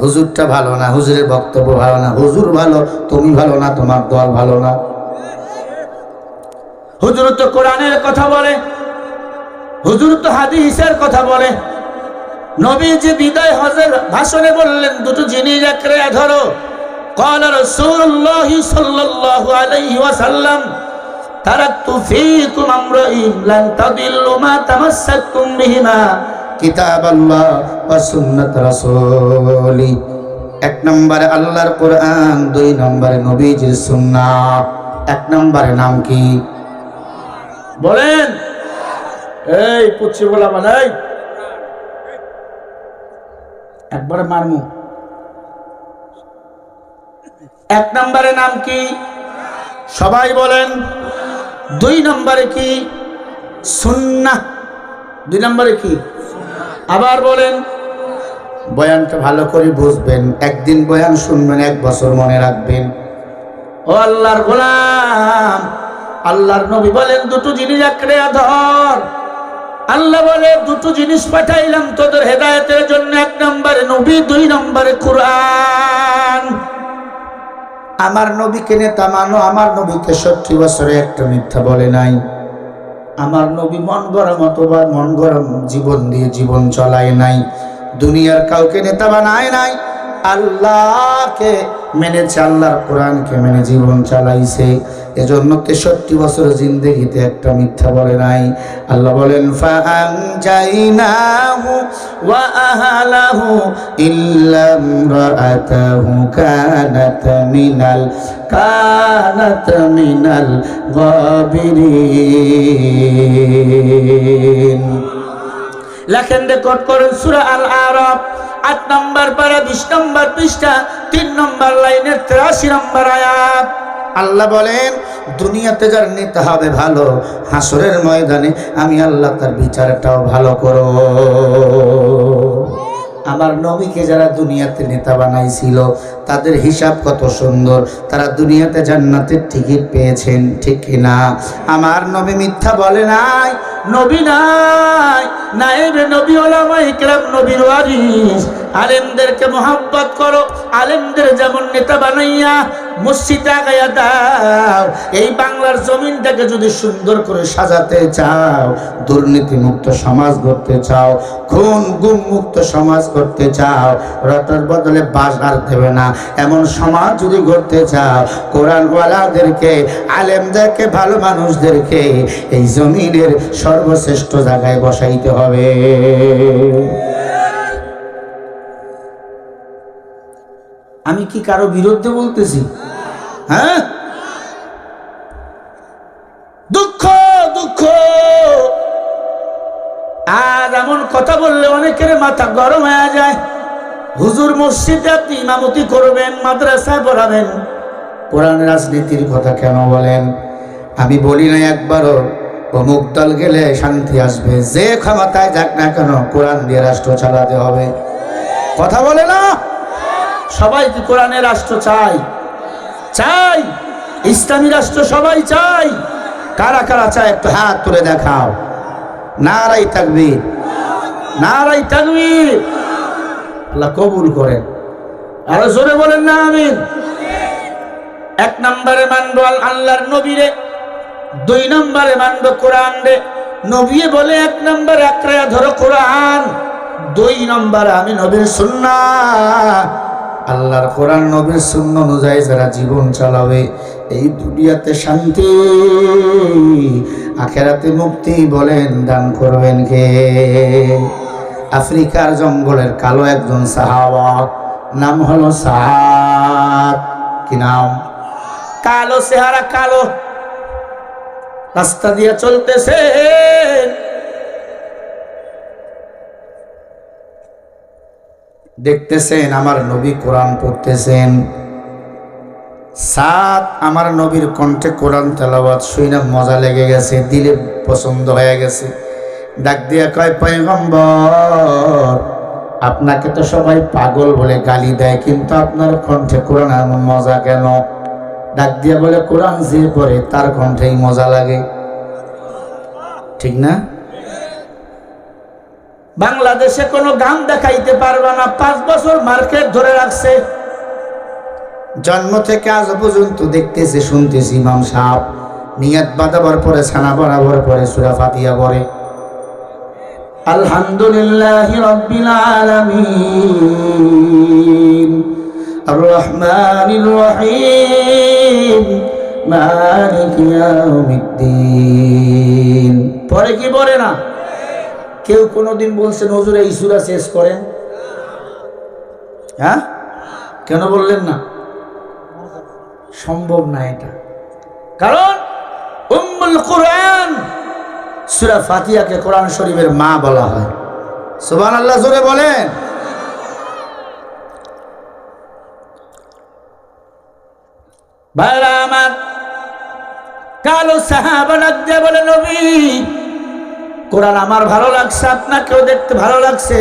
হুজুরটা ভালো না হুজুরের বক্তব্য ভালো না হুজুর ভালো তুমি ভালো না তোমার দল ভালো না হুজুর তো কোরআনের কথা বলে হুজুর তো হাদিসের কথা বলে নবী যে বিদায় হজের ভাষণে বললেন দুটো জিনিস একরে ধরো قال رسول الله صلى الله عليه وسلم تركت فيكم امرئين لن تضلوا ما تمسكتم بهما কিতাব আল্লাহ সুন্নাত রাসূলি। এক নম্বরে আল্লাহর কোরআন, দুই নম্বরে নবীজির সুন্নাহ। এক নম্বরে নাম কি? বলেন। এই পুচ্ছি বলা বানাই একবারে মারমু। এক নম্বরে নাম কি? সবাই বলেন। দুই নম্বরে কি? সুন্না দুই নম্বরে কি? আবার বলেন বয়ানটা ভালো করে বুঝবেন একদিন বয়ান শুনবেন এক বছর মনে রাখবেন। ও আল্লাহর গোলাম আল্লাহর নবী বলেন দুটো জিনিস একরে ধর আল্লাহ বলে দুটো জিনিস পাঠাইলাম তোদের হেদায়তের জন্য এক নম্বরে নবী দুই নম্বরে কোরআন। আমার নবীকে নেতা মানো আমার নবীকে তেষট্টি বছরে একটা মিথ্যা বলে নাই। আমার নবী মন গরম অথবা মন গরম, জীবন দিয়ে জীবন চলায় নাই। দুনিয়ার কাউকে নেতা বানায় নাই আল্লাহকে মেনেছে, আল্লাহর কোরআনকে মেনে জীবন চালাইছে। এজন্য তেষট্টি বছর জিন্দগিতে একটা মিথ্যা বলে নাই। আল্লাহ বলেন মিনাল মিনাল লেখেন রেকর্ড করেন সুরা আল আরব আট নম্বর পারা, বিশ নম্বর পৃষ্ঠা, তিন নম্বর লাইনের তেরাশি নম্বর আয়াত। আল্লাহ বলেন, দুনিয়াতে যার নিতে হবে ভালো, হাসরের ময়দানে আমি আল্লাহ তার বিচারটাও ভালো করো আমার নবীকে যারা দুনিয়াতে নেতা বানাইছিল, তাদের হিসাব কত সুন্দর। তারা দুনিয়াতে জান্নাতের টিকিট পেয়েছেন, ঠিক কিনা? আমার নবী মিথ্যা বলে নাই, নবী নাই। আলেমদেরকে মোহাব্বত করো আলেমদের যেমন নেতা বানাইয়া মসজিদে আগাইয়া দাও। এই বাংলার জমিনটাকে যদি সুন্দর করে সাজাতে চাও দুর্নীতি মুক্ত সমাজ গড়তে চাও, খুন গুম মুক্ত সমাজ করতে চাও রতর বদলে বাস আর দেবে না। এমন সমাজ যদি গড়তে চাও, কোরআনওয়ালাদেরকে, আলেমদেরকে, ভালো মানুষদেরকে, এই জমিনের সর্বশ্রেষ্ঠ জায়গায় বসাইতে হবে। আমি কি কারও বিরুদ্ধে বলতেছি? হ্যাঁ? দুঃখ দুঃখ। আর এমন কথা বললে অনেকের মাথা গরম হয়ে যায়। হুজুর মসজিদে আপনি ইমামতি করবেন, মাদ্রাসায় পড়াবেন। কোরআন রাজনীতির কথা কেন বলেন? আমি বলি না একবারও, অমুক দল গেলে শান্তি আসবে। যে ক্ষমতায় যাক না কেন, কোরআন দিয়ে রাষ্ট্র চালাতে হবে। কথা বলে না? সবাই কোরআনের রাষ্ট্র চাই চাই ইসলামী রাষ্ট্র সবাই চাই কারা কারা চায় একটু হাত তুলে দেখাও। নারাই তাকবীর। নারাই তাকবীর। আল্লাহ কবুল করেন। আরও জোরে বলেন না, আমিন। এক নম্বরে মানবো আল- আল্লাহর নবীরে। দুই নম্বরে মানবো কোরআন রে নবী বলে এক নম্বর একরে ধরো কোরআন। দুই নম্বর আমি নবীর সুন্না আল্লাহর কোরআন, নবীর শূন্য অনুযায়ী যারা জীবন চালাবে, এই দুনিয়াতে শান্তি, আখেরাতে মুক্তি বলেন, দান করবেন কে? আফ্রিকার জঙ্গলের কালো একজন সাহাবা, নাম হলো সাহাদ কি নাম? কালো চেহারা, কালো। রাস্তা দিয়ে চলতেছে। দেখতেছেন, আমার নবী কোরআন পড়তেছেন। সাত, আমার নবীর কণ্ঠে কোরআন তেলাওয়াত শুইনা মজা লেগে গেছে, দিলে পছন্দ হয়ে গেছে। ডাক দিয়া কয়, পয়গম্বর, আপনাকে তো সবাই পাগল বলে গালি দেয়, কিন্তু আপনার কণ্ঠে কোরআন এমন মজা কেন? ডাক দিয়া বলে, কোরআন যে পড়ে, তার কণ্ঠেই মজা লাগে। ঠিক না? বাংলাদেশে কোনো গান দেখাইতে পারবে না। পাঁচ বছর মার্কেট ধরে রাখছে। জন্ম থেকে আজ পর্যন্ত দেখতেছে শুনতেছি ইমাম সাহেব। নিয়াত বাঁধাবার পরে ছানা বরাবর পরে সুরা ফাতিয়া পরে আলহামদুলিল্লাহ রব্বিল আলামিন। আর রহমানির রহিম। মালিক ইয়াউমিদ্দিন। পরে কি পড়ে না? কেউ কোনোদিন বলছেন হুজুর এই সূরা শেষ করেন? হ্যাঁ? কেন বললেন না? সম্ভব না এটা। কারণ উম্মুল কোরআন সূরা ফাতিহাকে কোরআন শরীফের মা বলা হয়। সুবহানাল্লাহ, জোরে বলেন। ভাইরা আমার, কালো সাহাবা ডাকতে বলে, নবী কোরআন আমার ভালো লাগছে আপনাকেও দেখতে ভালো লাগছে।